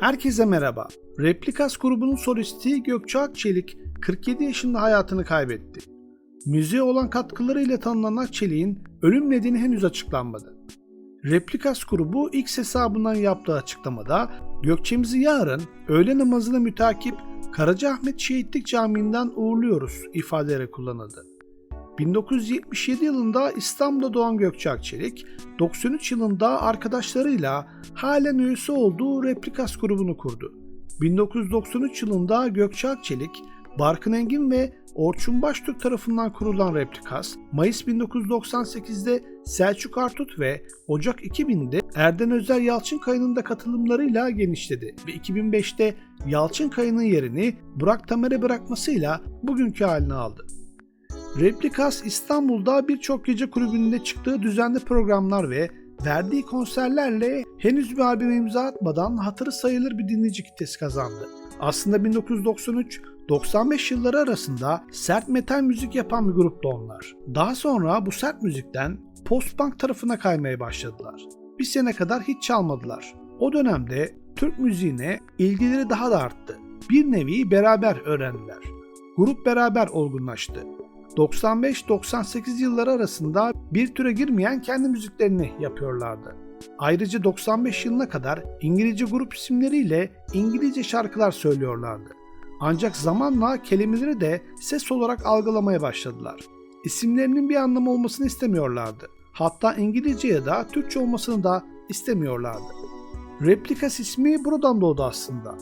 Herkese merhaba. Replikas grubunun solisti Gökçe Akçelik 47 yaşında hayatını kaybetti. Müziğe olan katkılarıyla tanınan Akçelik'in ölüm nedeni henüz açıklanmadı. Replikas grubu X hesabından yaptığı açıklamada Gökçemizi yarın öğle namazına mütakip Karacaahmet Şehitlik Camii'nden uğurluyoruz ifadeleri kullanıldı. 1977 yılında İstanbul'da doğan Gökçe Akçelik, 93 yılında arkadaşlarıyla halen üyesi olduğu Replikas grubunu kurdu. 1993 yılında Gökçe Akçelik, Barkın Engin ve Orçun Baştürk tarafından kurulan Replikas, Mayıs 1998'de Selçuk Artut ve Ocak 2000'de Erden Özer Yalçınkaya'nın da katılımlarıyla genişledi ve 2005'te Yalçınkaya'nın yerini Burak Tamer'e bırakmasıyla bugünkü halini aldı. Replikas İstanbul'da birçok gece kulübünde çıktığı düzenli programlar ve verdiği konserlerle henüz bir albüm imza atmadan hatırı sayılır bir dinleyici kitlesi kazandı. Aslında 1993-95 yılları arasında sert metal müzik yapan bir gruptu onlar. Daha sonra bu sert müzikten post-punk tarafına kaymaya başladılar. Bir sene kadar hiç çalmadılar. O dönemde Türk müziğine ilgileri daha da arttı. Bir nevi beraber öğrendiler. Grup beraber olgunlaştı. 95-98 yılları arasında bir türe girmeyen kendi müziklerini yapıyorlardı. Ayrıca 95 yılına kadar İngilizce grup isimleriyle İngilizce şarkılar söylüyorlardı. Ancak zamanla kelimeleri de ses olarak algılamaya başladılar. İsimlerinin bir anlamı olmasını istemiyorlardı. Hatta İngilizce ya da Türkçe olmasını da istemiyorlardı. Replikas ismi buradan doğdu aslında.